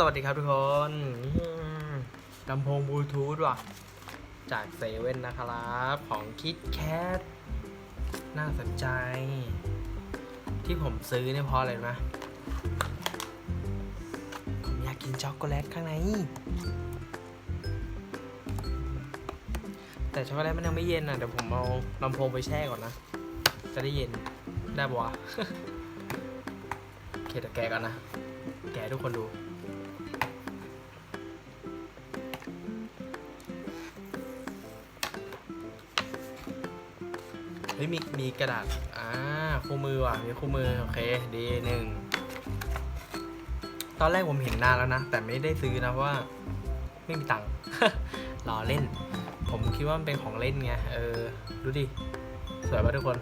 สวัสดีครับทุกคนลำโพงบลูทูธว่ะ จากเซเว่นนะครับ ของคิดแคทน่าสนใจ ที่ผมซื้อเนี่ยเพราะอะไรรู้ไหมผมอยากกินช็อกโกแลตข้างใน แต่ช็อกโกแลตมันยังไม่เย็นอะ เดี๋ยวผมเอาลำโพงไปแช่ก่อนนะ จะได้เย็นได้ปะวะโอเคแต่แกก่อนนะ แกทุกคนดู เฮ้ยมีมีกระดาษ อ่าคู่มือว่ะ มีคู่มือ โอเค ดีหนึ่ง ตอนแรกผมเห็นนานแล้วนะ แต่ไม่ได้ซื้อนะเพราะว่า ไม่มีตังค์ รอเล่น ผมคิดว่ามันเป็นของเล่นไง เออ ดูดิ สวยป่ะทุกคน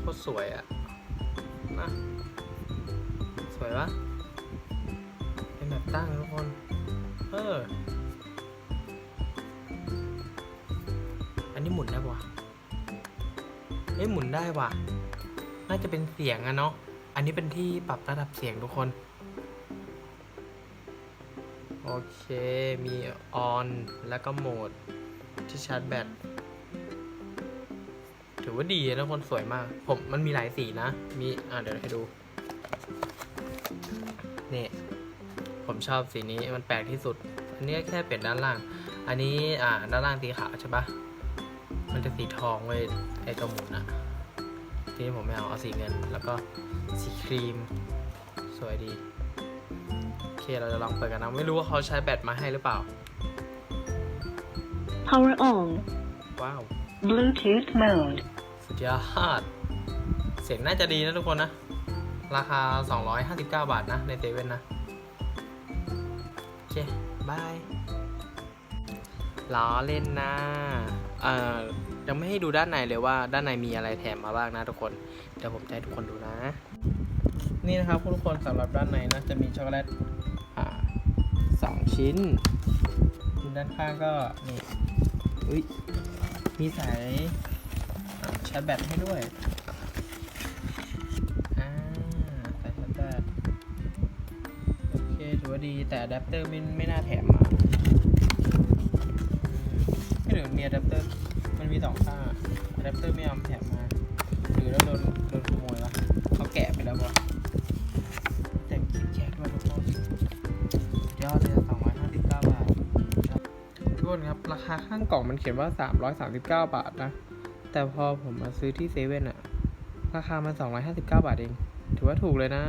โคตรสวยอะนะสวยปะเป็นแบบตั้งทุกคน เออ อันนี้หมุนได้ปะ เฮ้ยหมุนได้ว่ะ น่าจะเป็นเสียงอะเนาะ อันนี้เป็นที่ปรับระดับเสียงทุกคน โอเค มีออนแล้วก็โหมดที่ชาร์จแบต ถือว่าดีนะคนสวยมาก ผมมันมีหลายสีนะ มี อ่าเดี๋ยวให้ดู นี่ ผมชอบสีนี้มันแปลกที่สุด อันนี้แค่เปลี่ยนด้านล่าง อันนี้ อ่า ด้านล่างสีขาวใช่ปะ มันจะสีทองเว้ยไอตัวหมุนอะทีนี้ผมไม่เอาเอาสีเงิน แล้วก็สีครีม สวยดี โอเคเราจะลองเปิดกันนะ ไม่รู้ว่าเขาใช้แบตมาให้หรือเปล่า Power on. ว้าว Bluetooth mode. สุดยอด เสียงน่าจะดีนะทุกคนนะ ราคา 259 บาทนะ ในเซเว่นนะ โอเค บาย ล้อเล่นนะเอ่อยังไม่ให้ดูด้านในเลยว่าด้านในมีอะไรแถมมาบ้างนะทุกคน เดี๋ยวผมจะให้ทุกคนดูนะ นี่นะครับทุกคนสำหรับด้านในนะจะมีช็อกโกแลตอ่าสองชิ้น ด้านข้างก็นี่อุ้ยมีสายอ่าชาร์จแบตให้ด้วยอ่าสายชาร์จแบตโอเคถือว่าดีแต่อะแดปเตอร์ไม่ไม่น่าแถมมาไม่ หรือมีอะแดปเตอร์ มันมีสองข้างอะแดปเตอร์ไม่ยอมแถมมา หรือแล้วโดนโดนขโมยวะเขาแกะไปแล้ววะแต่คิดแค่ด้วยทุกคนยอดเลยสองร้อยห้าสิบเก้าบาททุกคนครับ ราคาข้างกล่องมันเขียนว่า339บเก้าบาทนะ แต่พอผมมาซื้อที่เซเว่นอะราคามัน259บาทเอง ถือว่าถูกเลยนะ